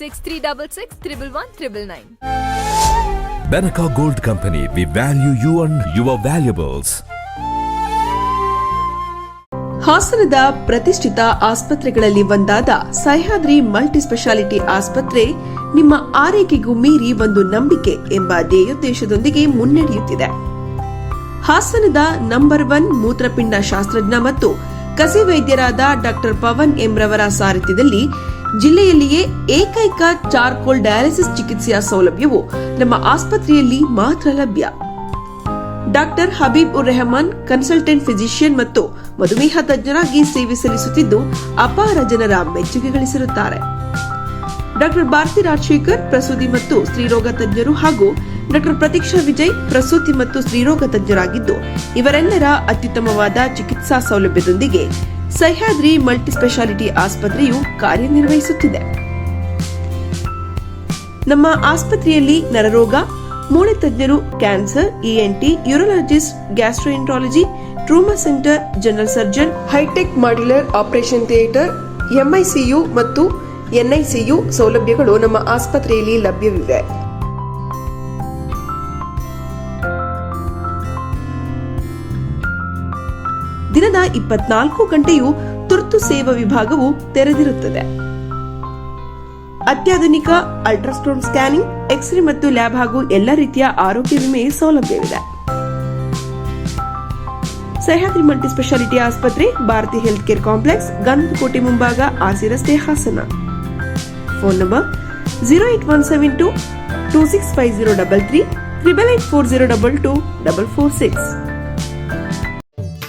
Six three double six triple one triple nine Benaca Gold Company, we value you and your valuables. ಹಾಸನದ ಪ್ರತಿಷ್ಠಿತ ಆಸ್ಪತ್ರೆಗಳಲ್ಲಿ ಒಂದಾದ ಸಹ್ಯಾದ್ರಿ ಮಲ್ಟಿ ಸ್ಪೆಷಾಲಿಟಿ ಆಸ್ಪತ್ರೆ ನಿಮ್ಮ ಆರೈಕೆಗೂ ಮೀರಿ ಒಂದು ನಂಬಿಕೆ ಎಂಬ ಧ್ಯೇಯೋದ್ದೇಶದೊಂದಿಗೆ ಮುನ್ನಡೆಯುತ್ತಿದೆ ಹಾಸನದ ನಂಬರ್ ಒನ್ ಮೂತ್ರಪಿಂಡ ಶಾಸ್ತ್ರಜ್ಞ ಮತ್ತು ಕಸಿ ವೈದ್ಯರಾದ ಡಾಕ್ಟರ್ ಪವನ್ ಎಂರವರ ಸಾರಥ್ಯದಲ್ಲಿ ಜಿಲ್ಲೆಯಲ್ಲಿಯೇ ಏಕೈಕ ಚಾರ್ಕೋಲ್ ಡಯಾಲಿಸಿಸ್ ಚಿಕಿತ್ಸೆಯ ಸೌಲಭ್ಯವು ನಮ್ಮ ಆಸ್ಪತ್ರೆಯಲ್ಲಿ ಮಾತ್ರ ಲಭ್ಯ. ಡಾಕ್ಟರ್ ಹಬೀಬ್ ಉರ್ ರೆಹಮಾನ್, ಕನ್ಸಲ್ಟೆಂಟ್ ಫಿಸಿಷಿಯನ್ ಮತ್ತು ಮಧುಮೇಹ ತಜ್ಞರಾಗಿ ಸೇವೆ ಸಲ್ಲಿಸುತ್ತಿದ್ದು ಅಪಾರ ಜನರ ಮೆಚ್ಚುಗೆ ಗಳಿಸಿರುತ್ತಾರೆ. ಡಾಕ್ಟರ್ ಭಾರತಿ ರಾಜಶೇಖರ್, ಪ್ರಸೂತಿ ಮತ್ತು ಸ್ತ್ರೀರೋಗ ತಜ್ಞರು ಹಾಗೂ ಡಾಕ್ಟರ್ ಪ್ರತೀಕ್ಷಾ ವಿಜಯ್, ಪ್ರಸೂತಿ ಮತ್ತು ಸ್ತ್ರೀರೋಗ ತಜ್ಞರಾಗಿದ್ದು ಇವರೆಲ್ಲರ ಅತ್ಯುತ್ತಮವಾದ ಚಿಕಿತ್ಸಾ ಸೌಲಭ್ಯದೊಂದಿಗೆ ಸಹ್ಯಾದ್ರಿ ಮಲ್ಟಿ ಸ್ಪೆಷಾಲಿಟಿ ಆಸ್ಪತ್ರೆಯು ಕಾರ್ಯನಿರ್ವಹಿಸುತ್ತಿದೆ. ನಮ್ಮ ಆಸ್ಪತ್ರೆಯಲ್ಲಿ ನರರೋಗ, ಮೂಳೆ ತಜ್ಞರು cancer ENT urologist, gastroenterology trauma centre, general surgeon, hi tech modular operation theatre MICU ಮತ್ತು ಎನ್ಐಸಿಯು ಸೌಲಭ್ಯಗಳು ನಮ್ಮ ಆಸ್ಪತ್ರೆಯಲ್ಲಿ ಲಭ್ಯವಿವೆ. ಇಪ್ಪತ್ನಾಲ್ಕು ಗಂಟೆಯೂ ತುರ್ತು ಸೇವಾ ವಿಭಾಗವು ತೆರೆದಿರುತ್ತದೆ. ಅತ್ಯಾಧುನಿಕ ಅಲ್ಟ್ರಾಸ್ಟೋನ್ ಸ್ಕ್ಯಾನಿಂಗ್, ಎಕ್ಸ್ರೇ ಮತ್ತು ಲ್ಯಾಬ್ ಹಾಗೂ ಎಲ್ಲ ರೀತಿಯ ಆರೋಗ್ಯ ವಿಮೆ ಸೌಲಭ್ಯವಿದೆ. ಸಹ್ಯಾದ್ರಿ ಮಲ್ಟಿ ಸ್ಪೆಷಾಲಿಟಿ ಆಸ್ಪತ್ರೆ, Bharathi health care complex Gandhakote ಮುಂಭಾಗ, ಆರ್ಸಿ ರಸ್ತೆ, Hassan. Phone number zero eight one seven two two six five zero double three, triple eight four zero double two double four six.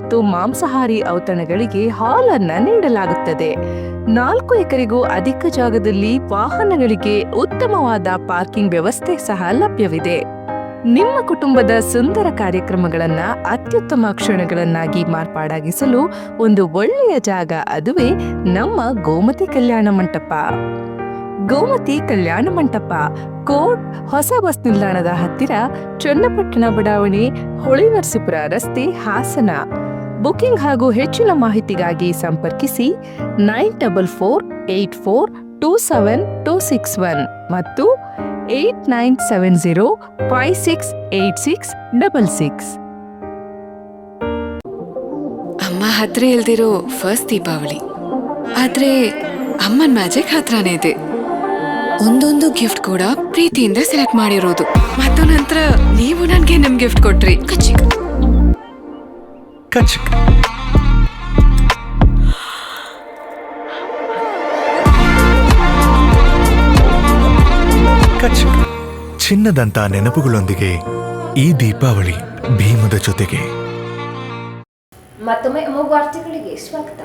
ಮತ್ತು ಮಾಂಸಾಹಾರಿ ಔತಣಗಳಿಗೆ ಹಾಲ್ ಅನ್ನ ನೀಡಲಾಗುತ್ತದೆ. ನಾಲ್ಕು ಎಕರೆಗೂ ಅಧಿಕ ಜಾಗದಲ್ಲಿ ವಾಹನಗಳಿಗೆ ಉತ್ತಮವಾದ ಪಾರ್ಕಿಂಗ್ ವ್ಯವಸ್ಥೆ ಸಹ ಲಭ್ಯವಿದೆ. ನಿಮ್ಮ ಕುಟುಂಬದ ಸುಂದರ ಕಾರ್ಯಕ್ರಮಗಳನ್ನ ಅತ್ಯುತ್ತಮ ಕ್ಷಣಗಳನ್ನಾಗಿ ಮಾರ್ಪಾಡಾಗಿಸಲು ಒಂದು ಒಳ್ಳೆಯ ಜಾಗ ಅದುವೇ ನಮ್ಮ ಗೋಮತಿ ಕಲ್ಯಾಣ ಮಂಟಪ. ಗೋಮತಿ ಕಲ್ಯಾಣ ಮಂಟಪ, ಕೋಟ್, ಹೊಸ ಬಸ್ ನಿಲ್ದಾಣದ ಹತ್ತಿರ ಚನ್ನಪಟ್ಟಣ ಬಡಾವಣೆ ಹೊಳೆನರಸೀಪುರ ರಸ್ತೆ ಹಾಸನ. ಬುಕಿಂಗ್ ಹಾಗೂ ಹೆಚ್ಚಿನ ಮಾಹಿತಿಗಾಗಿ ಸಂಪರ್ಕಿಸಿ nine double four, eight four, two seven, two six one ಮತ್ತು eight nine seven zero, five six, eight six, double six. ಅಮ್ಮ ಹತ್ರ ಇಲ್ದಿರೋ ಫಸ್ಟ್ ದೀಪಾವಳಿ. ಆದ್ರೆ ಅಮ್ಮನ್ ಮ್ಯಾಜಿಕ್ ಹತ್ರನೇ ಇದೆ. ಒಂದೊಂದು ಗಿಫ್ಟ್ ಕೂಡ ಪ್ರೀತಿಯಿಂದ ಸೆಲೆಕ್ಟ್ ಮಾಡಿರೋದು. ಮತ್ತು ನಂತರ ನೀವು ನನಗೆ ನಿಮ್ ಗಿಫ್ಟ್ ಕೊಟ್ರಿ. ಕಚಿಕ್ ಕಚಿಕ್ ಕಚಿಕ್ ಚಿನ್ನದಂತ ನೆನಪುಗಳೊಂದಿಗೆ ಈ ದೀಪಾವಳಿ ಭೀಮದ ಜೊತೆಗೆ. ಮತ್ತೊಮ್ಮೆ ವಾರ್ತೆಗಳಿಗೆ ಸ್ವಾಗತ.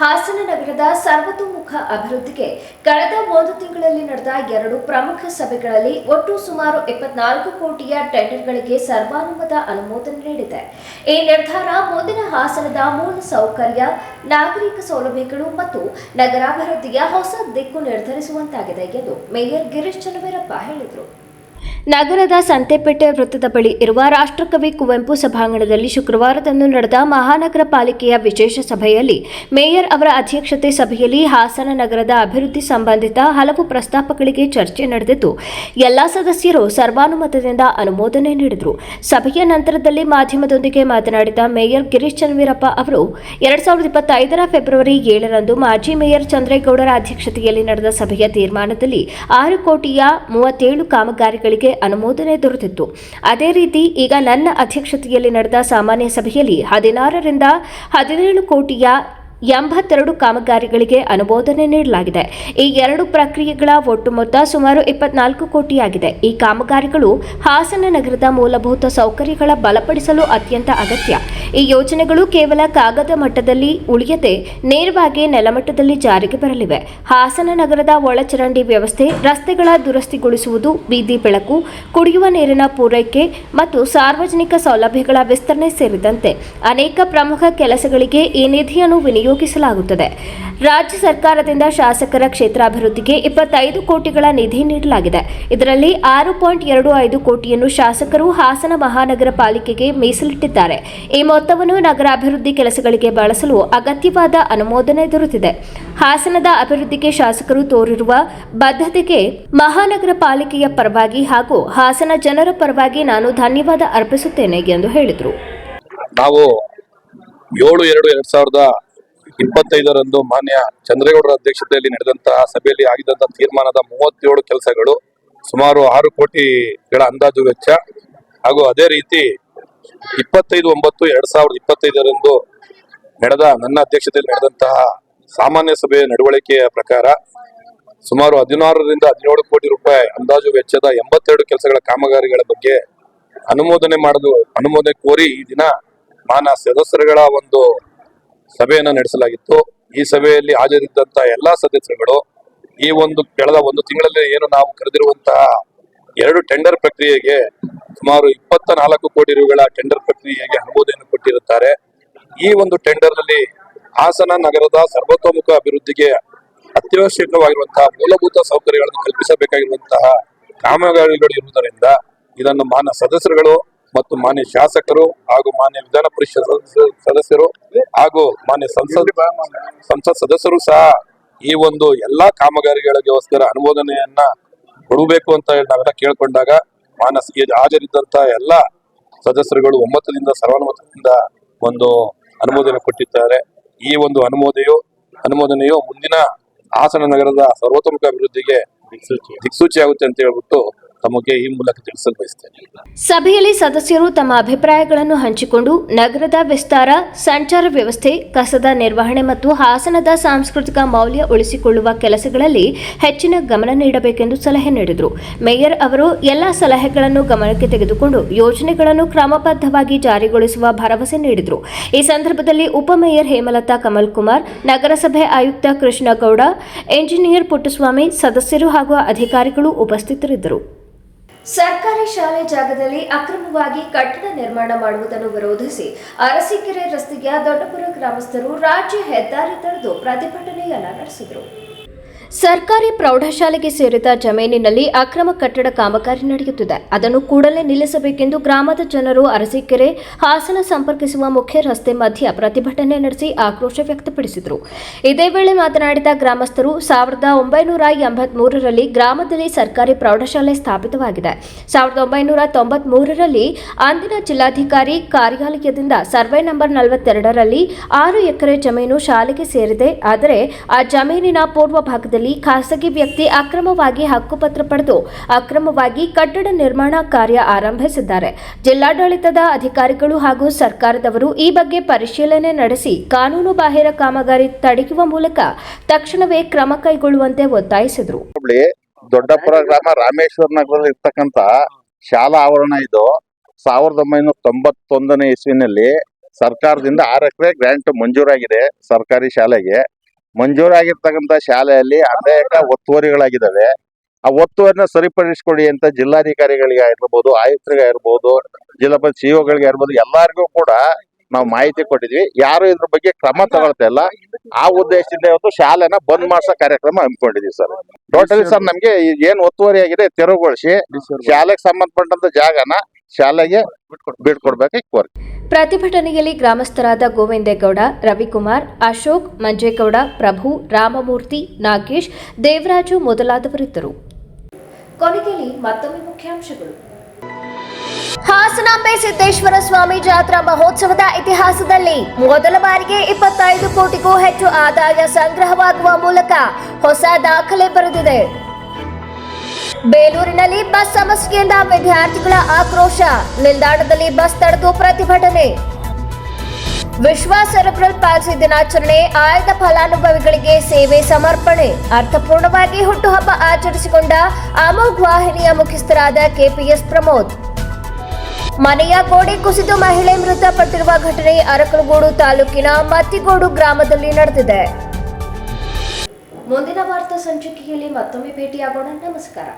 ಹಾಸನ ನಗರದ ಸರ್ವತೋಮುಖ ಅಭಿವೃದ್ಧಿಗೆ ಕಳೆದ ಒಂದು ತಿಂಗಳಲ್ಲಿ ನಡೆದ ಎರಡು ಪ್ರಮುಖ ಸಭೆಗಳಲ್ಲಿ ಒಟ್ಟು ಸುಮಾರು ಇಪ್ಪತ್ನಾಲ್ಕು ಕೋಟಿಯ ಟೆಂಡರ್ಗಳಿಗೆ ಸರ್ವಾನುಮತ ಅನುಮೋದನೆ ನೀಡಿದೆ. ಈ ನಿರ್ಧಾರ ಮುಂದಿನ ಹಾಸನದ ಮೂಲ ಸೌಕರ್ಯ, ನಾಗರಿಕ ಸೌಲಭ್ಯಗಳು ಮತ್ತು ನಗರಾಭಿವೃದ್ಧಿಯ ಹೊಸ ದಿಕ್ಕು ನಿರ್ಧರಿಸುವಂತಾಗಿದೆ ಎಂದು ಮೇಯರ್ ಗಿರೀಶ್ ಚನ್ನವೀರಪ್ಪ ಹೇಳಿದರು. ನಗರದ ಸಂತೆಪೇಟೆ ವೃತ್ತದ ಬಳಿ ಇರುವ ರಾಷ್ಟ್ರಕವಿ ಕುವೆಂಪು ಸಭಾಂಗಣದಲ್ಲಿ ಶುಕ್ರವಾರದಂದು ನಡೆದ ಮಹಾನಗರ ಪಾಲಿಕೆಯ ವಿಶೇಷ ಸಭೆಯಲ್ಲಿ ಮೇಯರ್ ಅವರ ಅಧ್ಯಕ್ಷತೆ ಸಭೆಯಲ್ಲಿ ಹಾಸನ ನಗರದ ಅಭಿವೃದ್ಧಿ ಸಂಬಂಧಿತ ಹಲವು ಪ್ರಸ್ತಾಪಗಳಿಗೆ ಚರ್ಚೆ ನಡೆದಿದ್ದು, ಎಲ್ಲಾ ಸದಸ್ಯರು ಸರ್ವಾನುಮತದಿಂದ ಅನುಮೋದನೆ ನೀಡಿದರು. ಸಭೆಯ ನಂತರದಲ್ಲಿ ಮಾಧ್ಯಮದೊಂದಿಗೆ ಮಾತನಾಡಿದ ಮೇಯರ್ ಗಿರೀಶ್ ಚನ್ವೀರಪ್ಪ ಅವರು, ಎರಡ್ ಸಾವಿರದ ಇಪ್ಪತ್ತೈದರ ಫೆಬ್ರವರಿ ಏಳರಂದು ಮಾಜಿ ಮೇಯರ್ ಚಂದ್ರೇಗೌಡರ ಅಧ್ಯಕ್ಷತೆಯಲ್ಲಿ ನಡೆದ ಸಭೆಯ ತೀರ್ಮಾನದಲ್ಲಿ ಆರು ಕೋಟಿಯ ಮೂವತ್ತೇಳು ಕಾಮಗಾರಿಗಳಿಗೆ ಅನುಮೋದನೆ ದೊರೆತಿತ್ತು. ಅದೇ ರೀತಿ ಈಗ ನನ್ನ ಅಧ್ಯಕ್ಷತೆಯಲ್ಲಿ ನಡೆದ ಸಾಮಾನ್ಯ ಸಭೆಯಲ್ಲಿ ಹದಿನಾರರಿಂದ ಹದಿನೇಳು ಕೋಟಿಯ ಎಂಬತ್ತೆರಡು ಕಾಮಗಾರಿಗಳಿಗೆ ಅನುಮೋದನೆ ನೀಡಲಾಗಿದೆ. ಈ ಎರಡು ಪ್ರಕ್ರಿಯೆಗಳ ಒಟ್ಟು ಮೊತ್ತ ಸುಮಾರು ಇಪ್ಪತ್ನಾಲ್ಕು ಕೋಟಿಯಾಗಿದೆ. ಈ ಕಾಮಗಾರಿಗಳು ಹಾಸನ ನಗರದ ಮೂಲಭೂತ ಸೌಕರ್ಯಗಳ ಬಲಪಡಿಸಲು ಅತ್ಯಂತ ಅಗತ್ಯ. ಈ ಯೋಜನೆಗಳು ಕೇವಲ ಕಾಗದ ಮಟ್ಟದಲ್ಲಿ ಉಳಿಯದೆ ನೇರವಾಗಿ ನೆಲಮಟ್ಟದಲ್ಲಿ ಜಾರಿಗೆ ಬರಲಿವೆ. ಹಾಸನ ನಗರದ ಒಳಚರಂಡಿ ವ್ಯವಸ್ಥೆ ರಸ್ತೆಗಳ ದುರಸ್ತಿಗೊಳಿಸುವುದು, ಬೀದಿ ಬೆಳಕು, ಕುಡಿಯುವ ನೀರಿನ ಪೂರೈಕೆ ಮತ್ತು ಸಾರ್ವಜನಿಕ ಸೌಲಭ್ಯಗಳ ವಿಸ್ತರಣೆ ಸೇರಿದಂತೆ ಅನೇಕ ಪ್ರಮುಖ ಕೆಲಸಗಳಿಗೆ ಈ ನಿಧಿಯನ್ನು ವಿನಿಯೋಗಿಸಲಾಗುತ್ತದೆ ರಾಜ್ಯ ಸರ್ಕಾರದಿಂದ ಶಾಸಕರ ಕ್ಷೇತ್ರಾಭಿವೃದ್ಧಿಗೆ ಇಪ್ಪತ್ತೈದು ಕೋಟಿಗಳ ನಿಧಿ ನೀಡಲಾಗಿದೆ. ಇದರಲ್ಲಿ ಆರು ಪಾಯಿಂಟ್ ಎರಡು ಐದು ಕೋಟಿಯನ್ನು ಶಾಸಕರು ಹಾಸನ ಮಹಾನಗರ ಪಾಲಿಕೆಗೆ ಮೀಸಲಿಟ್ಟಿದ್ದಾರೆ. ಈ ಮೊತ್ತವನ್ನು ನಗರಾಭಿವೃದ್ಧಿ ಕೆಲಸಗಳಿಗೆ ಬಳಸಲು ಅಗತ್ಯವಾದ ಅನುಮೋದನೆ ದೊರೆತಿದೆ. ಹಾಸನದ ಅಭಿವೃದ್ಧಿಗೆ ಶಾಸಕರು ತೋರಿರುವ ಬದ್ಧತೆಗೆ ಮಹಾನಗರ ಪಾಲಿಕೆಯ ಪರವಾಗಿ ಹಾಗೂ ಹಾಸನ ಜನರ ಪರವಾಗಿ ನಾನು ಧನ್ಯವಾದ ಅರ್ಪಿಸುತ್ತೇನೆ ಎಂದು ಹೇಳಿದರು. ನಾವು ಏಳು ಎರಡು ಎರಡ್ ಸಾವಿರದ ಇಪ್ಪತ್ತೈದರಂದು ಮಾನ್ಯ ಚಂದ್ರೇಗೌಡರ ಅಧ್ಯಕ್ಷತೆಯಲ್ಲಿ ನಡೆದಂತಹ ಸಭೆಯಲ್ಲಿ ಆಗಿದ್ದಂತಹ ತೀರ್ಮಾನದ ಮೂವತ್ತೇಳು ಕೆಲಸಗಳು ಸುಮಾರು ಆರು ಕೋಟಿಗಳ ಅಂದಾಜು ವೆಚ್ಚ. ಹಾಗೂ ಅದೇ ರೀತಿ ಇಪ್ಪತ್ತೈದು ಒಂಬತ್ತು ಎರಡ್ ಸಾವಿರದ ಇಪ್ಪತ್ತೈದರಂದು ನಡೆದ ನನ್ನ ಅಧ್ಯಕ್ಷತೆಯಲ್ಲಿ ನಡೆದಂತಹ ಸಾಮಾನ್ಯ ಸಭೆಯ ನಡವಳಿಕೆಯ ಪ್ರಕಾರ ಸುಮಾರು ಹದಿನಾರರಿಂದ ಹದಿನೇಳು ಕೋಟಿ ರೂಪಾಯಿ ಅಂದಾಜು ವೆಚ್ಚದ ಎಂಬತ್ತೆರಡು ಕೆಲಸಗಳ ಕಾಮಗಾರಿಗಳ ಬಗ್ಗೆ ಅನುಮೋದನೆ ಮಾಡಲು, ಅನುಮೋದನೆ ಕೋರಿ ಈ ದಿನ ಮಾನ ಸದಸ್ಯರುಗಳ ಒಂದು ಸಭೆಯನ್ನು ನಡೆಸಲಾಗಿತ್ತು. ಈ ಸಭೆಯಲ್ಲಿ ಹಾಜರಿದ್ದಂತಹ ಎಲ್ಲಾ ಸದಸ್ಯರುಗಳು ಈ ಒಂದು ಕಳೆದ ಒಂದು ತಿಂಗಳಲ್ಲಿ ಏನು ನಾವು ಕರೆದಿರುವಂತಹ ಎರಡು ಟೆಂಡರ್ ಪ್ರಕ್ರಿಯೆಗೆ ಸುಮಾರು ಇಪ್ಪತ್ತ ನಾಲ್ಕು ಕೋಟಿ ರೂಗಳ ಟೆಂಡರ್ ಪ್ರಕ್ರಿಯೆಗೆ ಅನುಮೋದನೆ ಕೊಟ್ಟಿರುತ್ತಾರೆ. ಈ ಒಂದು ಟೆಂಡರ್ನಲ್ಲಿ ಹಾಸನ ನಗರದ ಸರ್ವತೋಮುಖ ಅಭಿವೃದ್ಧಿಗೆ ಅತ್ಯವಶ್ಯಕವಾಗಿರುವಂತಹ ಮೂಲಭೂತ ಸೌಕರ್ಯಗಳನ್ನು ಕಲ್ಪಿಸಬೇಕಾಗಿರುವಂತಹ ಕಾಮಗಾರಿಗಳು ಇರುವುದರಿಂದ ಇದನ್ನು ಮಾನ ಸದಸ್ಯರುಗಳು ಮತ್ತು ಮಾನ್ಯ ಶಾಸಕರು ಹಾಗೂ ಮಾನ್ಯ ವಿಧಾನ ಪರಿಷತ್ ಸದಸ್ಯರು ಹಾಗೂ ಮಾನ್ಯ ಸಂಸದ ಸಂಸತ್ ಸದಸ್ಯರು ಸಹ ಈ ಒಂದು ಎಲ್ಲಾ ಕಾಮಗಾರಿಗಳಿಗೋಸ್ಕರ ಅನುಮೋದನೆಯನ್ನ ಕೊಡಬೇಕು ಅಂತ ಹೇಳಿ ನಾವೆಲ್ಲ ಕೇಳ್ಕೊಂಡಾಗ ಮಾನಸ್ ಹಾಜರಿದ್ದಂತಹ ಹಾಜರಿದ್ದಂತ ಎಲ್ಲ ಸದಸ್ಯರುಗಳು ಒಮ್ಮತದಿಂದ ಸರ್ವಾನುಮತದಿಂದ ಒಂದು ಅನುಮೋದನೆ ಕೊಟ್ಟಿದ್ದಾರೆ. ಈ ಒಂದು ಅನುಮೋದೆಯು ಅನುಮೋದನೆಯು ಮುಂದಿನ ಹಾಸನ ನಗರದ ಸರ್ವತೋಮುಖ ಅಭಿವೃದ್ಧಿಗೆ ದಿಕ್ಸೂಚಿ. ಆಗುತ್ತೆ ಅಂತ ಹೇಳ್ಬಿಟ್ಟು ತಮಗೆ ಈ ಮೂಲಕ ತಿಳಿಸಲು ಬಯಸ್ತೇನೆ. ಸಭೆಯಲ್ಲಿ ಸದಸ್ಯರು ತಮ್ಮ ಅಭಿಪ್ರಾಯಗಳನ್ನು ಹಂಚಿಕೊಂಡು ನಗರದ ವಿಸ್ತಾರ, ಸಂಚಾರ ವ್ಯವಸ್ಥೆ, ಕಸದ ನಿರ್ವಹಣೆ ಮತ್ತು ಹಾಸನದ ಸಾಂಸ್ಕೃತಿಕ ಮೌಲ್ಯ ಉಳಿಸಿಕೊಳ್ಳುವ ಕೆಲಸಗಳಲ್ಲಿ ಹೆಚ್ಚಿನ ಗಮನ ನೀಡಬೇಕೆಂದು ಸಲಹೆ ನೀಡಿದರು. ಮೇಯರ್ ಅವರು ಎಲ್ಲ ಸಲಹೆಗಳನ್ನು ಗಮನಕ್ಕೆ ತೆಗೆದುಕೊಂಡು ಯೋಜನೆಗಳನ್ನು ಕ್ರಮಬದ್ಧವಾಗಿ ಜಾರಿಗೊಳಿಸುವ ಭರವಸೆ ನೀಡಿದರು. ಈ ಸಂದರ್ಭದಲ್ಲಿ ಉಪಮೇಯರ್ ಹೇಮಲತಾ ಕಮಲ್ ಕುಮಾರ್ ನಗರಸಭೆ ಆಯುಕ್ತ ಕೃಷ್ಣಗೌಡ, ಎಂಜಿನಿಯರ್ ಪುಟ್ಟಸ್ವಾಮಿ, ಸದಸ್ಯರು ಹಾಗೂ ಅಧಿಕಾರಿಗಳು ಉಪಸ್ಥಿತರಿದ್ದರು. ಸರ್ಕಾರಿ ಶಾಲೆ ಜಾಗದಲ್ಲಿ ಅಕ್ರಮವಾಗಿ ಕಟ್ಟಡ ನಿರ್ಮಾಣ ಮಾಡುವುದನ್ನು ವಿರೋಧಿಸಿ ಅರಸೀಕೆರೆ ರಸ್ತೆಯ ದೊಡ್ಡಪುರ ಗ್ರಾಮಸ್ಥರು ರಾಜ್ಯ ಹೆದ್ದಾರಿ ತಡೆದು ಪ್ರತಿಭಟನೆಯನ್ನ ನಡೆಸಿದರು. ಸರ್ಕಾರಿ ಪ್ರೌಢಶಾಲೆಗೆ ಸೇರಿದ ಜಮೀನಿನಲ್ಲಿ ಅಕ್ರಮ ಕಟ್ಟಡ ಕಾಮಗಾರಿ ನಡೆಯುತ್ತಿದೆ. ಅದನ್ನು ಕೂಡಲೇ ನಿಲ್ಲಿಸಬೇಕೆಂದು ಗ್ರಾಮದ ಜನರು ಅರಸೀಕೆರೆ ಹಾಸನ ಸಂಪರ್ಕಿಸುವ ಮುಖ್ಯ ರಸ್ತೆ ಮಧ್ಯ ಪ್ರತಿಭಟನೆ ನಡೆಸಿ ಆಕ್ರೋಶ ವ್ಯಕ್ತಪಡಿಸಿದರು. ಇದೇ ವೇಳೆ ಮಾತನಾಡಿದ ಗ್ರಾಮಸ್ಥರು, ಸಾವಿರದ ಒಂಬೈನೂರ ಎಂಬತ್ಮೂರರಲ್ಲಿ ಗ್ರಾಮದಲ್ಲಿ ಸರ್ಕಾರಿ ಪ್ರೌಢಶಾಲೆ ಸ್ಥಾಪಿತವಾಗಿದೆ. ಸಾವಿರದ ಒಂಬೈನೂರ ತೊಂಬತ್ಮೂರರಲ್ಲಿ ಅಂದಿನ ಜಿಲ್ಲಾಧಿಕಾರಿ ಕಾರ್ಯಾಲಯದಿಂದ ಸರ್ವೆ ನಂಬರ್ ನಲವತ್ತೆರಡರಲ್ಲಿ ಆರು ಎಕರೆ ಜಮೀನು ಶಾಲೆಗೆ ಸೇರಿದೆ. ಆದರೆ, ಆ ಜಮೀನಿನ ಪೂರ್ವ ಭಾಗದಲ್ಲಿ ಖಾಸಗಿ ವ್ಯಕ್ತಿ ಅಕ್ರಮವಾಗಿ ಹಕ್ಕುಪತ್ರ ಪಡೆದು ಅಕ್ರಮವಾಗಿ ಕಟ್ಟಡ ನಿರ್ಮಾಣ ಕಾರ್ಯ ಆರಂಭಿಸಿದ್ದಾರೆ. ಜಿಲ್ಲಾಡಳಿತದ ಅಧಿಕಾರಿಗಳು ಹಾಗೂ ಸರ್ಕಾರದವರು ಈ ಬಗ್ಗೆ ಪರಿಶೀಲನೆ ನಡೆಸಿ ಕಾನೂನು ಬಾಹಿರ ಕಾಮಗಾರಿ ತಡೆಯುವ ಮೂಲಕ ತಕ್ಷಣವೇ ಕ್ರಮ ಕೈಗೊಳ್ಳುವಂತೆ ಒತ್ತಾಯಿಸಿದರು. ದೊಡ್ಡಪುರ ಗ್ರಾಮ ರಾಮೇಶ್ವರ ನಗರದಲ್ಲಿ ಇರ್ತಕ್ಕಂತ ಶಾಲಾ ಆವರಣ ಇದು. ಸಾವಿರದ ಒಂಬೈನೂರ ತೊಂಬತ್ತೊಂದನೇ ಇಸ್ವಿನಲ್ಲಿ ಸರ್ಕಾರದಿಂದ ಆರು ಎಕರೆ ಗ್ರಾಂಟ್ ಮಂಜೂರಾಗಿದೆ ಸರ್ಕಾರಿ ಶಾಲೆಗೆ. ಮಂಜೂರಾಗಿರ್ತಕ್ಕಂಥ ಶಾಲೆಯಲ್ಲಿ ಅನೇಕ ಒತ್ತುವರಿಗಳಾಗಿದ್ದಾವೆ. ಆ ಒತ್ತುವರಿನ ಸರಿಪಡಿಸಿಕೊಡಿ ಅಂತ ಜಿಲ್ಲಾಧಿಕಾರಿಗಳಿಗೆ ಆಗಿರ್ಬೋದು ಆಯುಕ್ತರಿಗೆ ಆಗಿರ್ಬೋದು ಜಿಲ್ಲಾ ಪಂಚಾಯತ್ ಸಿಒಗಳಿಗೆ ಇರ್ಬೋದು ಎಲ್ಲರಿಗೂ ಕೂಡ ನಾವು ಮಾಹಿತಿ ಕೊಟ್ಟಿದ್ವಿ. ಯಾರು ಇದ್ರ ಬಗ್ಗೆ ಕ್ರಮ ತಗೊಳ್ತಾ ಇಲ್ಲ. ಆ ಉದ್ದೇಶದಿಂದ ಇವತ್ತು ಶಾಲೆನ ಬಂದ್ ಮಾಡಿಸೋ ಕಾರ್ಯಕ್ರಮ ಹಮ್ಮಿಕೊಂಡಿದ್ವಿ ಸರ್. ಟೋಟಲಿ ಸರ್ ನಮ್ಗೆ ಏನ್ ಒತ್ತುವರಿ ಆಗಿದೆ ತೆರವುಗೊಳಿಸಿ ಶಾಲೆಗೆ ಸಂಬಂಧಪಟ್ಟಂತ ಜಾಗನ ಶಾಲೆಗೆ ಬಿಟ್ಕೊಡ್ಬೇಕು. ಕೋರಿ ಪ್ರತಿಭಟನೆಯಲ್ಲಿ ಗ್ರಾಮಸ್ಥರಾದ ಗೋವಿಂದೇಗೌಡ, ರವಿಕುಮಾರ್, ಅಶೋಕ್, ಮಂಜೇಗೌಡ, ಪ್ರಭು, ರಾಮಮೂರ್ತಿ, ನಾಗೇಶ್, ದೇವರಾಜು ಮೊದಲಾದವರಿದ್ದರು. ಕೊನೆಯಲ್ಲಿ ಮತ್ತೊಮ್ಮೆ ಮುಖ್ಯಾಂಶಗಳು. ಹಾಸನಾಂಬೆ ಸಿದ್ದೇಶ್ವರ ಸ್ವಾಮಿ ಜಾತ್ರಾ ಮಹೋತ್ಸವದ ಇತಿಹಾಸದಲ್ಲಿ ಮೊದಲ ಬಾರಿಗೆ ಇಪ್ಪತ್ತೈದು ಕೋಟಿಗೂ ಹೆಚ್ಚು ಆದಾಯ ಸಂಗ್ರಹವಾಗುವ ಮೂಲಕ ಹೊಸ ದಾಖಲೆ ಬರೆದಿದೆ. ಬೇಲೂರಿನಲ್ಲಿ ಬಸ್ ಸಮಸ್ಯೆಯಿಂದ ವಿದ್ಯಾರ್ಥಿಗಳ ಆಕ್ರೋಶ. ನಿಲ್ದಾಣದಲ್ಲಿ ಬಸ್ ತಡೆದು ಪ್ರತಿಭಟನೆ. ವಿಶ್ವ ಸೆರೆಬ್ರಲ್ ಪಾಲ್ಸಿ ದಿನಾಚರಣೆ, ಆಯ್ದ ಫಲಾನುಭವಿಗಳಿಗೆ ಸೇವೆ ಸಮರ್ಪಣೆ. ಅರ್ಥಪೂರ್ಣವಾಗಿ ಹುಟ್ಟುಹಬ್ಬ ಆಚರಿಸಿಕೊಂಡ ಅಮೋಘ್ ವಾಹಿನಿಯ ಮುಖ್ಯಸ್ಥರಾದ ಕೆಪಿಎಸ್ ಪ್ರಮೋದ್. ಮನೆಯ ಗೋಡೆ ಕುಸಿದು ಮಹಿಳೆ ಮೃತಪಟ್ಟಿರುವ ಘಟನೆ ಅರಕಲಗೂಡು ತಾಲೂಕಿನ ಮತ್ತಿಗೋಡು ಗ್ರಾಮದಲ್ಲಿ ನಡೆದಿದೆ. ಮುಂದಿನ ವಾರ್ತಾ ಸಂಚಿಕೆಯಲ್ಲಿ ಮತ್ತೊಮ್ಮೆ ಭೇಟಿಯಾಗೋಣ. ನಮಸ್ಕಾರ.